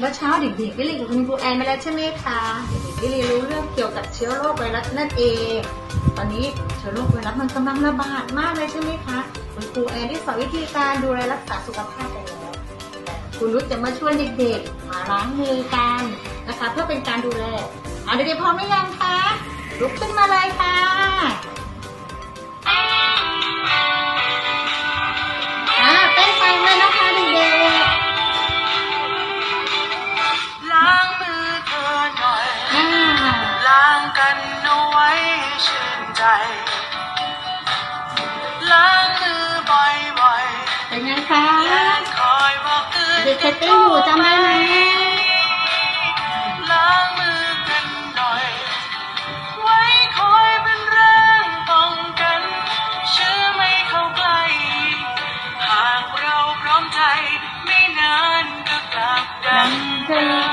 แล้วเช้าเด็กๆได้เรียนกับคุณครูแอนไปแล้วใช่ไหมคะเด็กๆได้เรียนรู้เรื่องเกี่ยวกับเชื้อโรคไวรัสนั่นเอง ตอนนี้เชื้อโรคไวรัสมันกำลังระบาดมากเลยใช่ไหมคะคุณครูแอนได้สอนวิธีการดูแลรักษาสุขภาพไปแล้วคุณรุ้จะมาช่วยเด็กๆมาล้างมือกันนะคะ เพื่อเป็นการดูแลเอาเด็กๆพร้อมหรือยังคะลุกขึ้นมาเลยค่ะ เตือนเด็กเคยเต้นอยู่จำได้ไหมล้างมือกันหน่อย ไว้คอยเป็นแรงป้องกันเชื้อไม่เข้าใกล้ หากเราพร้อมใจ ไม่นานก็กลับดังเดิม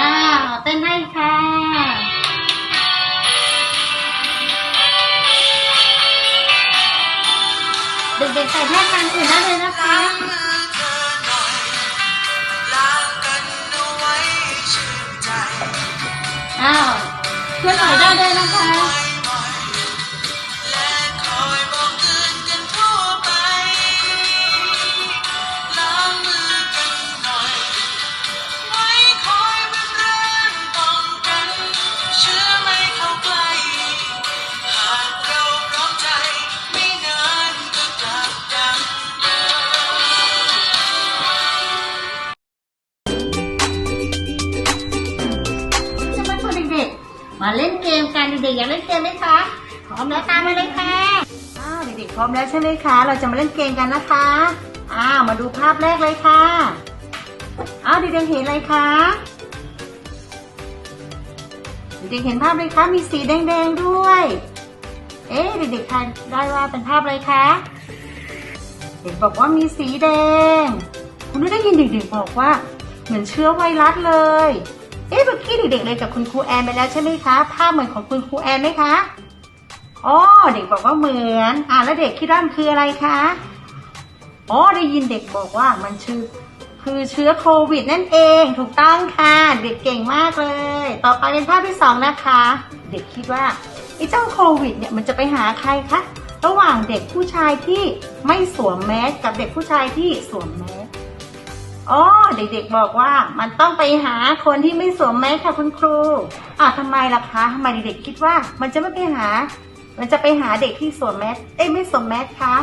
อ้าวเต้นให้ค่ะเด็กๆใส่ท่าทางอื่นได้เลยนะคะ อ้าวเพื่อนหน่อยได้เลยนะคะ มาเล่นเกมกันเด็กๆอยากเล่นเกมไหมคะพร้อมแล้วตามมาเลยค่ะอ้าวเด็กๆพร้อมแล้วใช่ไหมคะ เราจะมาเล่นเกมกันนะคะอ้าวมาดูภาพแรกเลยค่ะอ้าวเด็กๆเห็นอะไรคะเด็กๆเห็นภาพเลยคะมีสีแดงๆด้วย เอ๊ะเด็กๆทายได้ว่าเป็นภาพอะไรคะเด็กบอกว่ามีสีแดง คุณนุ้ยได้ยินเด็กๆบอกว่า เหมือนเชื้อไวรัสเลย เอ๊ะเมื่อกี้เด็กๆเลยกับคุณครูแอนไปแล้วใช่ไหมคะ ภาพเหมือนของคุณครูแอนไหมคะอ๋อเด็กบอกว่าเหมือน อ่าแล้วเด็กคิดว่ามันคืออะไรคะอ๋อได้ยินเด็กบอกว่ามันชื่อคือเชื้อโควิดนั่นเองถูกต้องค่ะ เด็กเก่งมากเลย ต่อไปเป็นภาพที่สองนะคะ เด็กคิดว่าไอ้เจ้าโควิดเนี่ยมันจะไปหาใครคะระหว่างเด็กผู้ชายที่ไม่สวมแมสกับเด็กผู้ชายที่สวมแมส อ๋อเด็กๆบอกว่ามันต้องไปหาคนที่ไม่สวมแมสค่ะคุณครูอ่าทำไมล่ะคะทำไมเด็กๆคิดว่า มันจะไม่ไปหา มันจะไปหาเด็กที่สวมแมสเอ้ยไม่สวมแมสคะ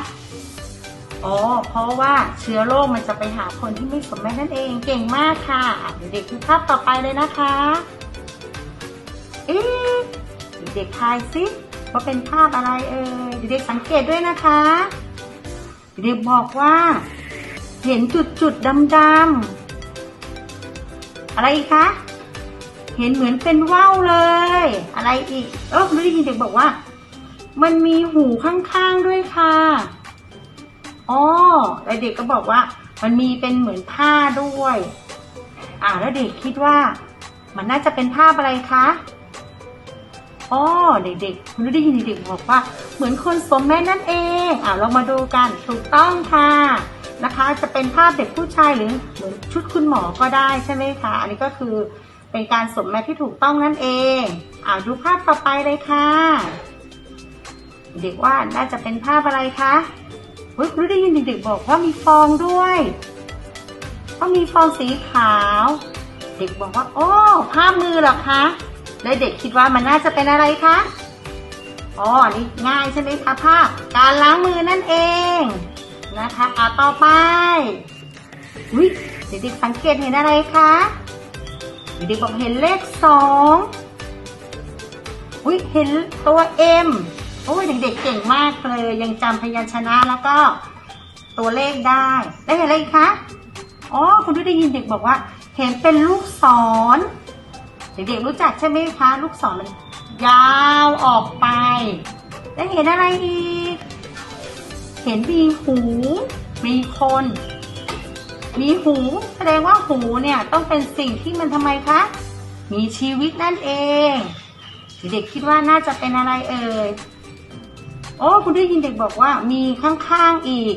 อ๋อเพราะว่าเชื้อโรคมันจะไปหาคนที่ไม่สวมแมสนั่นเองเก่งมากค่ะอะเด็กดูภาพต่อไปเลยนะคะเอ๊ะเด็กๆทายซิว่าเป็นภาพอะไรเอ่ยเด็กๆสังเกตด้วยนะคะ เด็กบอกว่า เห็นจุดจุดดำดำๆอะไรคะ เห็นเหมือนเป็นว่าวเลย อะไรอีก เออไม่ได้ยินเด็กบอกว่า มันมีหูข้างๆด้วยค่ะอ๋อแล้วเด็กก็บอกว่า มันมีเป็นเหมือนผ้าด้วย อ่าแล้วเด็กคิดว่า มันน่าจะเป็นภาพอะไรคะอ๋อเด็กๆคุณได้ยินเด็กบอกว่า เหมือนคนสวมแม่นั่นเองอ่าเรามาดูกันถูกต้องค่ะ นะคะ จะเป็นภาพเด็กผู้ชายหรือเหมือนชุดคุณหมอก็ได้ใช่ไหมคะ อันนี้ก็คือเป็นการสวมแมสที่ถูกต้องนั่นเองอ่าดูภาพต่อไปเลยค่ะ เด็กว่าน่าจะเป็นภาพอะไรคะเฮ้ยคุณได้ยินเด็กๆบอกว่ามีฟองด้วยว่ามีฟองสีขาว เด็กบอกว่า โอ้ภาพมือเหรอคะ แล้วเด็กคิดว่ามันน่าจะเป็นอะไรคะอ๋อนี่ง่ายใช่ไหมคะภาพการล้างมือนั่นเอง นะคะเอาต่อไปอุ้ยเด็กๆสังเกตเห็นอะไรคะเด็กๆบอกเห็นเลขสองอุ้ยเห็นตัว M โอ้ยเด็กๆเก่งมากเลย ยังจำพยัญชนะแล้วก็ตัวเลขได้ ได้เห็นอะไรอีกคะอ๋อคุณได้ยินเด็กบอกว่า เห็นเป็นลูกศร เด็กๆรู้จักใช่ไหมคะ ลูกศรมันยาวออกไปแล้เห็นอะไรอีก เห็นมีหู มีคน มีหู แสดงว่าหูเนี่ยต้องเป็นสิ่งที่มันทำไมคะ มีชีวิตนั่นเอง เด็กคิดว่าน่าจะเป็นอะไรเอ่ย โอ้คุณได้ยินเด็กบอกว่ามีข้างๆอีก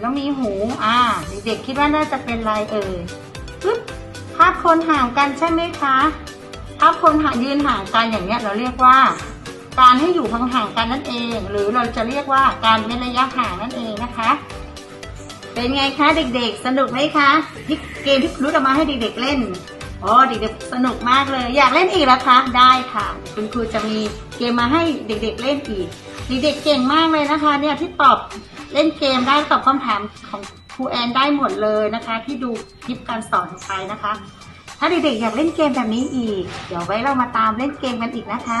แล้วมีหู อ่า เด็กคิดว่าน่าจะเป็นอะไรเอ่ยปึ๊บภาพคนห่างกันใช่ไหมคะภาพคนห่างยืนห่างกันอย่างเนี้ยเราเรียกว่า การให้อยู่ห่างๆกันนั่นเอง หรือเราจะเรียกว่าการเว้นระยะห่างนั่นเองนะคะ เป็นไงคะเด็กๆ สนุกไหมคะที่เกมที่รู้จะมาให้เด็กๆเล่นอ๋อเด็กๆสนุกมากเลย อยากเล่นอีกแล้วคะ ได้ค่ะ คุณครูจะมีเกมมาให้เด็กๆเล่นอีกเด็กๆเก่งมากเลยนะคะ เนี่ยที่ตอบเล่นเกมได้ตอบคำถามของครูแอนได้หมดเลยนะคะ ที่ดูคลิปการสอนไปนะคะ ถ้าเด็กๆอยากเล่นเกมแบบนี้อีก เดี๋ยวไว้เรามาตามเล่นเกมกันอีกนะคะ